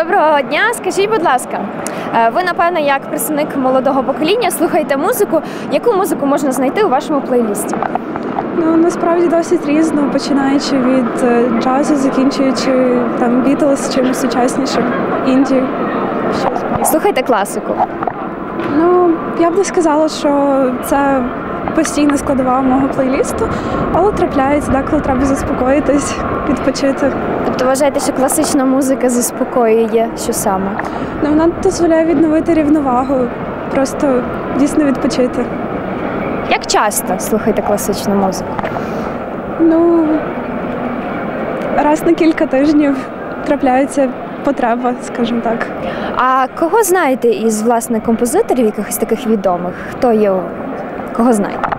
Доброго дня. Скажіть, будь ласка, е, ви напевно, як представник молодого покоління, слухаєте музику. Яку музику можна знайти у вашому плейлісті? Ну насправді досить різно, починаючи від е, джазу, закінчуючи там Бітлз, чимось сучаснішим, інді. Слухайте класику. Ну я б не сказала, що це постійна складова мого плейлісту, але трапляється, деколи треба заспокоїтись, відпочити. Тобто вважаєте, що класична музика заспокоює, що саме? Ну вона дозволяє відновити рівновагу, просто дійсно відпочити. Як часто слухаєте класичну музику? Ну раз на кілька тижнів трапляється потреба, скажімо так. А кого знаєте із власне композиторів, якихось таких відомих? Хто є? Кого знаєте?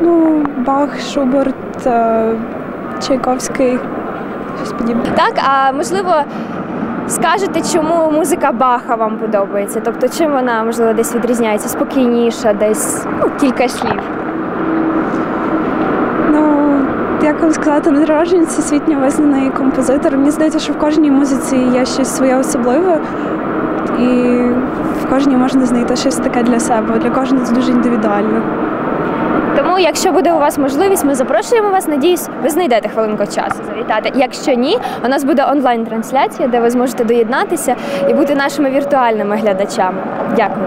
Ну, Бах, Шуберт, е, Чайковський, щось подібне. Так, а можливо, скажете, чому музика Баха вам подобається? Тобто, чим вона можливо десь відрізняється? Спокійніша, десь ну, кілька слів. Як вам сказати, народжений всесвітньо визнаний композитор. Мені здається, що в кожній музиці є щось своє особливе, і в кожній можна знайти щось таке для себе. Для кожного це дуже індивідуально. Тому, якщо буде у вас можливість, ми запрошуємо вас. Надіюсь, ви знайдете хвилинку часу завітати. Якщо ні, у нас буде онлайн-трансляція, де ви зможете доєднатися і бути нашими віртуальними глядачами. Дякую.